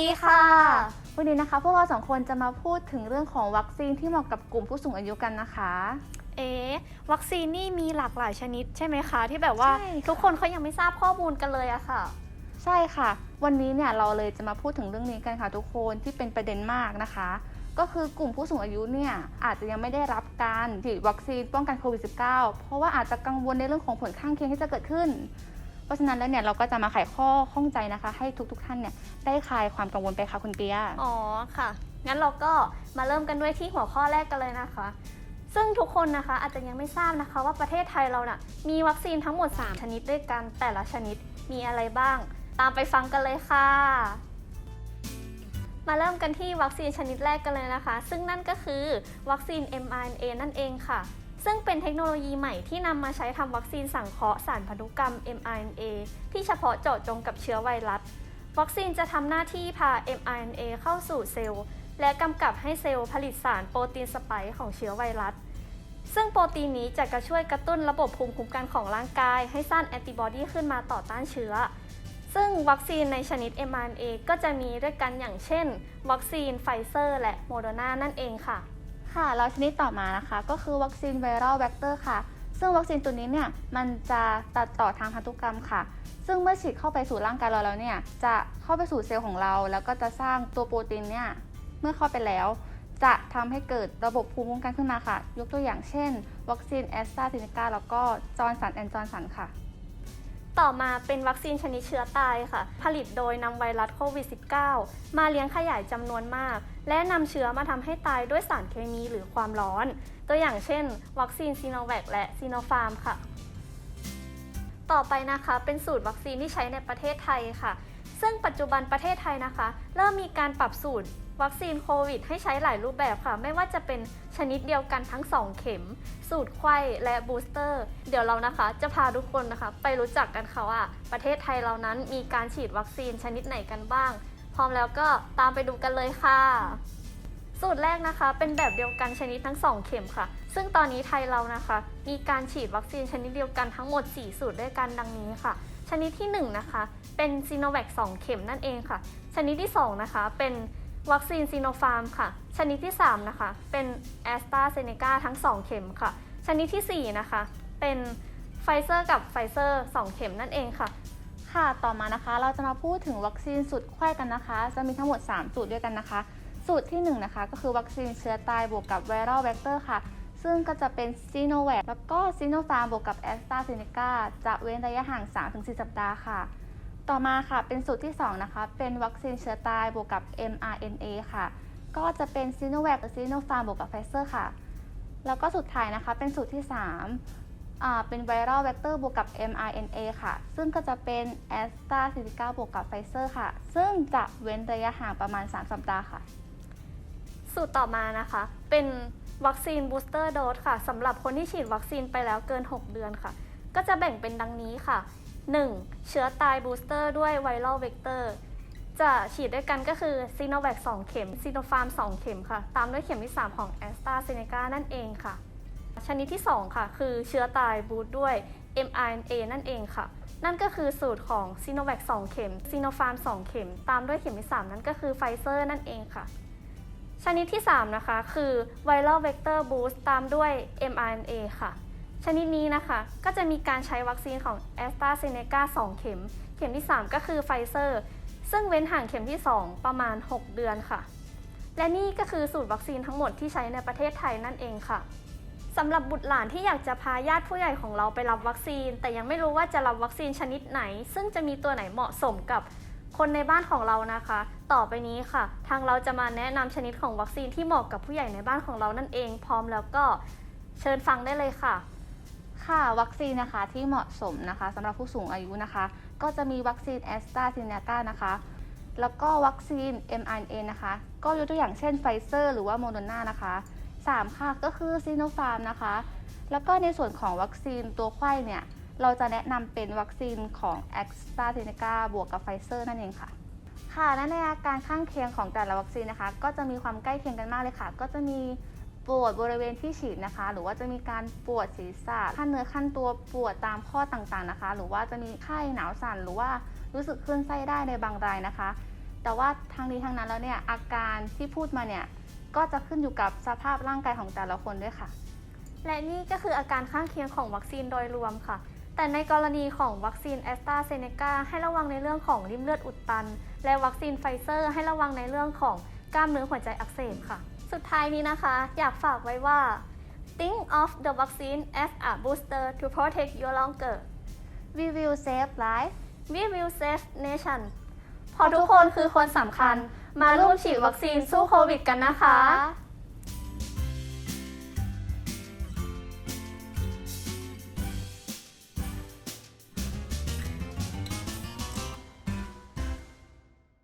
ดีค่ะ วันนี้นะคะ พวกเราสองคนจะมาพูดถึงเรื่องของวัคซีนที่เหมาะกับกลุ่มผู้สูงอายุกันนะคะ เอ๊ะวัคซีนนี่มีหลากหลายชนิดใช่ไหมคะ ที่แบบว่าใช่ค่ะ ทุกคนเขายังไม่ทราบข้อมูลกันเลยอะค่ะ ใช่ค่ะ วันนี้เนี่ยเราเลยจะมาพูดถึงเรื่องนี้กันค่ะ ทุกคนที่เป็นประเด็นมากนะคะ ก็คือกลุ่มผู้สูงอายุเนี่ยอาจจะยังไม่ได้รับการฉีดวัคซีนป้องกันโควิด -19 เพราะว่าอาจจะกังวลในเรื่องของผลข้างเคียงที่จะเกิดขึ้นเพ ราะฉะนั้นแล้วเนี่ยเราก็จะมาไขข้อข้องใจนะคะ ให้ทุกๆท่านเนี่ยได้คลายความกังวลไปค่ะคุณเปียอ๋อค่ะ งั้นเราก็มาเริ่มกันด้วยที่หัวข้อแรกกันเลยนะคะ ซึ่งทุกคนนะคะอาจจะยังไม่ทราบนะคะ ว่าประเทศไทยเราน่ะมีวัคซีนทั้งหมด 3 ชนิดด้วยกันแต่ละชนิดมีอะไรบ้าง ตามไปฟังกันเลยค่ะ มาเริ่มกันที่วัคซีนชนิดแรกกันเลยนะคะ ซึ่งนั่นก็คือวัคซีน mRNA นั่นเองค่ะ ซึ่งเป็นเทคโนโลยีใหม่ที่นำมาใช้ทำวัคซีนสังเคราะห์สารพันธุกรรม mRNA ที่เฉพาะเจาะจงกับเชื้อไวรัส วัคซีนจะทำหน้าที่พา mRNA เข้าสู่เซลล์ และกำกับให้เซลล์ผลิตสารโปรตีนสไปค์ของเชื้อไวรัส ซึ่งโปรตีนนี้จะกระช่วยกระตุ้นระบบภูมิคุ้มกันของร่างกาย ให้สร้างแอนติบอดีขึ้นมาต่อต้านเชื้อ ซึ่งวัคซีนในชนิด mRNA ก็จะมีด้วยกันอย่างเช่น วัคซีนไฟเซอร์ และโมเดอร์นานั่นเองค่ะ ค่ะแล้วชนิดต่อมานะคะ ก็คือวัคซีนไวรัลแวคเตอร์ค่ะ ซึ่งวัคซีนตัวนี้เนี่ยมันจะตัดต่อทางพันธุกรรมค่ะ ซึ่งเมื่อฉีดเข้าไปสู่ร่างกายเราแล้วเนี่ยจะเข้าไปสู่เซลล์ของเรา แล้วก็จะสร้างตัวโปรตีนเนี่ยเมื่อเข้าไปแล้ว จะทำให้เกิดระบบภูมิคุ้มกันขึ้นมาค่ะ ยกตัวอย่างเช่น วัคซีนแอสตราเซเนกาแล้วก็จอร์นสันแอนจอร์นสันค่ะต่อมาเป็นวัคซีนชนิดเชื้อตายค่ะ ผลิตโดยนำไวรัสโควิด -19 มาเลี้ยงขยายจำนวนมาก และนำเชื้อมาทำให้ตายด้วยสารเคมีหรือความร้อน ตัวอย่างเช่น วัคซีนซีโนแวคและซีโนฟาร์มค่ะ ต่อไปนะคะเป็นสูตรวัคซีนที่ใช้ในประเทศไทยค่ะ ซึ่งปัจจุบันประเทศไทยนะคะ เริ่มมีการปรับสูตรวัคซีนโควิดให้ใช้หลายรูปแบบค่ะ ไม่ว่าจะเป็นชนิดเดียวกันทั้ง 2 เข็ม สูตรไข้และบูสเตอร์ เดี๋ยวเรานะคะจะพาทุกคนนะคะ ไปรู้จักกันค่ะว่า ประเทศไทยเรานั้นมีการฉีดวัคซีนชนิดไหนกันบ้าง ร้อมแล้วก็ตามไปดูกันเลยค่ะ สูตรแรกนะคะ เป็นแบบเดียวกันชนิดทั้ง 2 เข็มค่ะ ซึ่งตอนนี้ไทยเรานะคะ มีการฉีดวัคซีนชนิดเดียวกันทั้งหมด 4 สูตรด้วยกันดังนี้ค่ะ ชนิดที่ 1 นะคะ เป็นซีโนแวค2เข็มนั่นเองค่ะ ชนิดที่ 2 นะคะ เป็นวัคซีนซีโนฟาร์มค่ะ ชนิดที่ 3 นะคะ เป็นแอสตราเซเนกาทั้ง 2 เข็มค่ะ ชนิดทีสี่4 นะคะ เป็นไฟเซอร์กับไฟเซอร์ 2 เข็มนั่นเองค่ะ ค่ะ ต่อมานะคะ เราจะมาพูดถึงวัคซีนสูตรไข้กันนะคะ จะมีทั้งหมด 3 สูตรด้วยกันนะคะ สูตรที่ 1 นะคะ ก็คือวัคซีนเชื้อตายบวกกับไวรัลแวคเตอร์ค่ะ ซึ่งก็จะเป็นซีโนแวคแล้วก็ซีโนฟาร์มบวกกับแอสตราเซเนกาจะเว้นระยะห่าง 3-4 สัปดาห์ค่ะ ต่อมาค่ะ เป็นสูตรที่ 2 นะคะ เป็นวัคซีนเชื้อตายบวกกับ mRNA ค่ะ ก็จะเป็นซีโนแวคกับซีโนฟาร์มบวกกับไฟเซอร์ค่ะ แล้วก็สุดท้ายนะคะ เป็นสูตรที่ 3 เป็นไวรัลแวคเตอร์บวกกับ mRNA ค่ะ ซึ่งก็จะเป็น a s t r a z 1 9บวกกับไฟเซอร์ค่ะ ซึ่งจะเว้นระยะห่างประมาณ 3 สัปดาห์ค่ะ สูตรต่อมานะคะ เป็นวัคซีนบูสเตอร์โดสค่ะสำหรับคนที่ฉีดวัคซีนไปแล้วเกิน 6 เดือนค่ะ ก็จะแบ่งเป็นดังนี้ค่ะ 1. เชื้อตายบูสเตอร์ด้วยไวรัลเวกเตอร์จะฉีดด้วยกันก็คือซีโนแวค2เข็มซีโนฟาร์ม 2 เข็มค่ะ ตามด้วยเข็มที่ 3 ของแอสตราเซเนกานั่นเองค่ะ ชนิดที่ 2 ค่ะ คือเชื้อตายบูสต์ด้วย mRNA นั่นเองค่ะ นั่นก็คือสูตรของซีโนแวค2เข็มซีโนฟาร์ม2เข็ม ตามด้วยเข็มที่ 3 นั่นก็คือไฟเซอร์นั่นเองค่ะ ชนิดที่ 3 นะคะ คือ Viral Vector Boost ตามด้วย mRNA ค่ะ ชนิดนี้นะคะ ก็จะมีการใช้วัคซีนของ a s t r a z เซ e c a 2 เข็ม เข็มที่ 3 ก็คือไฟเซอร์ซึ่งเว้นห่างเข็มที่ 2 ประมาณ 6 เดือนค่ะ และนี่ก็คือสูตรวัคซีนทั้งหมดที่ใช้ในประเทศไทยนั่นเองค่ะ สำหรับบุตรหลานที่อยากจะพาญาติผู้ใหญ่ของเราไปรับวัคซีน แต่ยังไม่รู้ว่าจะรับวัคซีนชนิดไหน ซึ่งจะมีตัวไหนเหมาะสมกับคนในบ้านของเรานะคะ ต่อไปนี้ค่ะ ทางเราจะมาแนะนำชนิดของวัคซีนที่เหมาะกับผู้ใหญ่ในบ้านของเรานั่นเอง พร้อมแล้วก็เชิญฟังได้เลยค่ะ ค่ะวัคซีนนะคะที่เหมาะสมนะคะสำหรับผู้สูงอายุนะคะ ก็จะมีวัคซีนแอสตราเซเนกานะคะ แล้วก็วัคซีน mRNA นะคะ ก็ยกตัวอย่างเช่นไฟเซอร์ หรือว่าโมเดนานะคะ 3 ค่ะก็คือซีโนฟาร์มนะคะ แล้วก็ในส่วนของวัคซีนตัวไข้เนี่ย เราจะแนะนำเป็นวัคซีนของ a s t r a z เซ e c a บวกกับไฟเซอร์นั่นเองค่ะ ค่ะและในอาการข้างเคียงของแต่ละวัคซีนนะคะ ก็จะมีความใกล้เคียงกันมากเลยค่ะ ก็จะมีปวดบริเวณที่ฉีดนะคะ หรือว่าจะมีการปวดศีรษะขั้นเนื้อขั้นตัวปวดตามข้อต่างๆนะคะ หรือว่าจะมีไข้หนาวสั่นหรือว่ารู้สึกคลื่นไส้ได้ในบางรายนะคะ แต่ว่าทางนี้ทางนั้นแล้วเนี่ยอาการที่พูดมาเนี่ย ก็จะขึ้นอยู่กับสภาพร่างกายของแต่ละคนด้วยค่ะ และนี่ก็คืออาการข้างเคียงของวัคซีนโดยรวมค่ะ แต่ในกรณีของวัคซีนแอสตราเซเนกาให้ระวังในเรื่องของริมเลือดอุดตัน และวัคซีนไฟเซอร์ ให้ระวังในเรื่องของกล้ามเนื้อหัวใจอักเสบค่ะ สุดท้ายนี้นะคะ อยากฝากไว้ว่า think of the vaccine as a booster to protect you longer We will save life we will save nation เพราะทุกคนคือคนสำคัญ มาร่วมฉีดวัคซีนสู้โควิดกันนะคะ